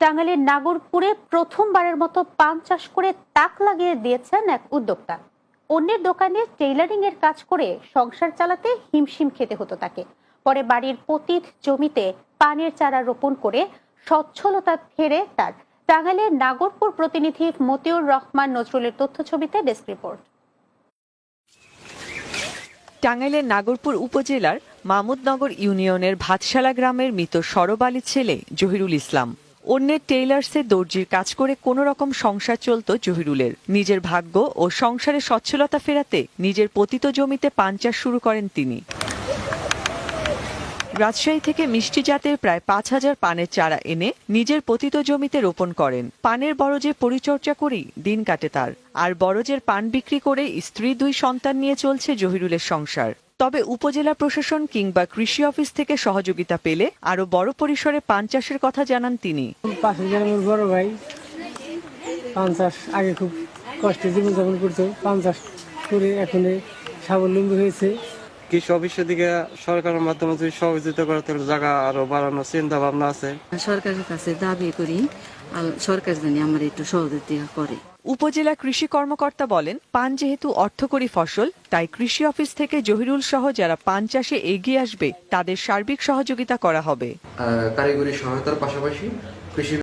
টাঙ্গাইলের নাগরপুরে প্রথমবারের মতো পান চাষ করে তাক লাগিয়ে দিয়েছেন এক উদ্যোক্তা। অন্যের দোকানে টেইলারিং এর কাজ করে সংসার চালাতে হিমশিম খেতে হতো তাকে। পরে বাড়ির পতিত জমিতে পানের চারা রোপণ করে সচ্ছলতা ফেরে তার। টাঙ্গাইলের নাগরপুর প্রতিনিধি মতিউর রহমান নজরুলের তথ্য ছবিতে ডেস্ক রিপোর্ট। টাঙ্গাইলের নাগরপুর উপজেলার মামুদনগর ইউনিয়নের ভাতশালা গ্রামের মৃত সরব আলীর ছেলে জহিরুল ইসলাম। অন্যের টেইলার্সে দর্জির কাজ করে কোনো রকম সংসার চলত জহিরুলের। নিজের ভাগ্য ও সংসারে সচ্ছলতা ফেরাতে নিজের পতিত জমিতে পান চাষ শুরু করেন তিনি। রাজশাহী থেকে মিষ্টি জাতের প্রায় পাঁচ হাজার পানের চারা এনে নিজের পতিত জমিতে রোপণ করেন। পানের বরজে পরিচর্যা করেই দিন কাটে তার। আর বরজের পান বিক্রি করে স্ত্রী দুই সন্তান নিয়ে চলছে জহিরুলের সংসার। তবে উপজেলা প্রশাসন কিংবা কৃষি অফিস থেকে সহযোগিতা পেলে আরও বড় পরিসরে পান চাষের কথা জানান তিনি। বড় ভাই পান চাষ আগে খুব কষ্টে জীবনযাপন করতো। পান চাষ করে এখন স্বাবলম্বী হয়েছে। কৃষি অফিসের দিকে সরকারের মাধ্যমে যদি সহযোগিতা করে তাহলে জায়গা আরও বাড়ানোর চিন্তা ভাবনা আছে। সরকারের কাছে দাবি করি সরকার জানি আমার একটু সহযোগিতা করে। উপজেলা কৃষি কর্মকর্তা বলেন, পান যেহেতু অর্থকরী ফসল, তাই কৃষি অফিস থেকে জহিরুল সহ যারা পান চাষে এগিয়ে আসবে, তাদের সার্বিক সহযোগিতা করা হবে। কারিগরি সহায়তার পাশাপাশি কৃষি